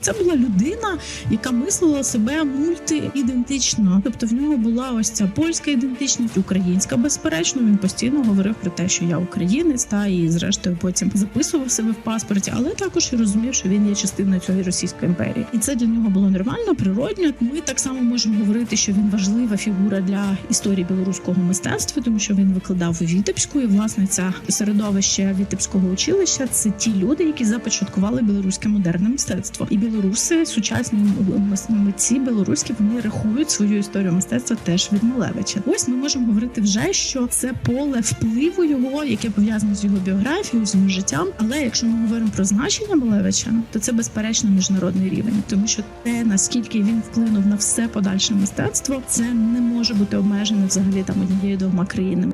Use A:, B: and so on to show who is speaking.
A: Це була людина, яка мислила себе мультиідентично. Тобто в нього була ось ця польська ідентичність, українська. Безперечно, він постійно говорив про те, що я українець, та і зрештою потім записував себе в паспорті, але також і розумів, що він є частиною цієї російської імперії, і це для нього було нормально, природньо. Ми так само можемо говорити, що він важлива фігура для історії білоруського мистецтва, тому що він викладав у Вітебську, і власне це середовище Вітебського училища. Це ті люди, які започаткували білоруське модерне мистецтво, і білоруси, сучасні митці білоруські, вони рахують свою історію мистецтва теж від Малевича. Ось ми можемо говорити вже, що це поле впливу його, яке пов'язане з його біографією, з його життям. Але якщо ми говоримо про значення Малевича, то це безперечно міжнародний рівень, тому що те наскільки він вплинув на все подальше мистецтво, це не може бути обмежене взагалі там однією двома країнами.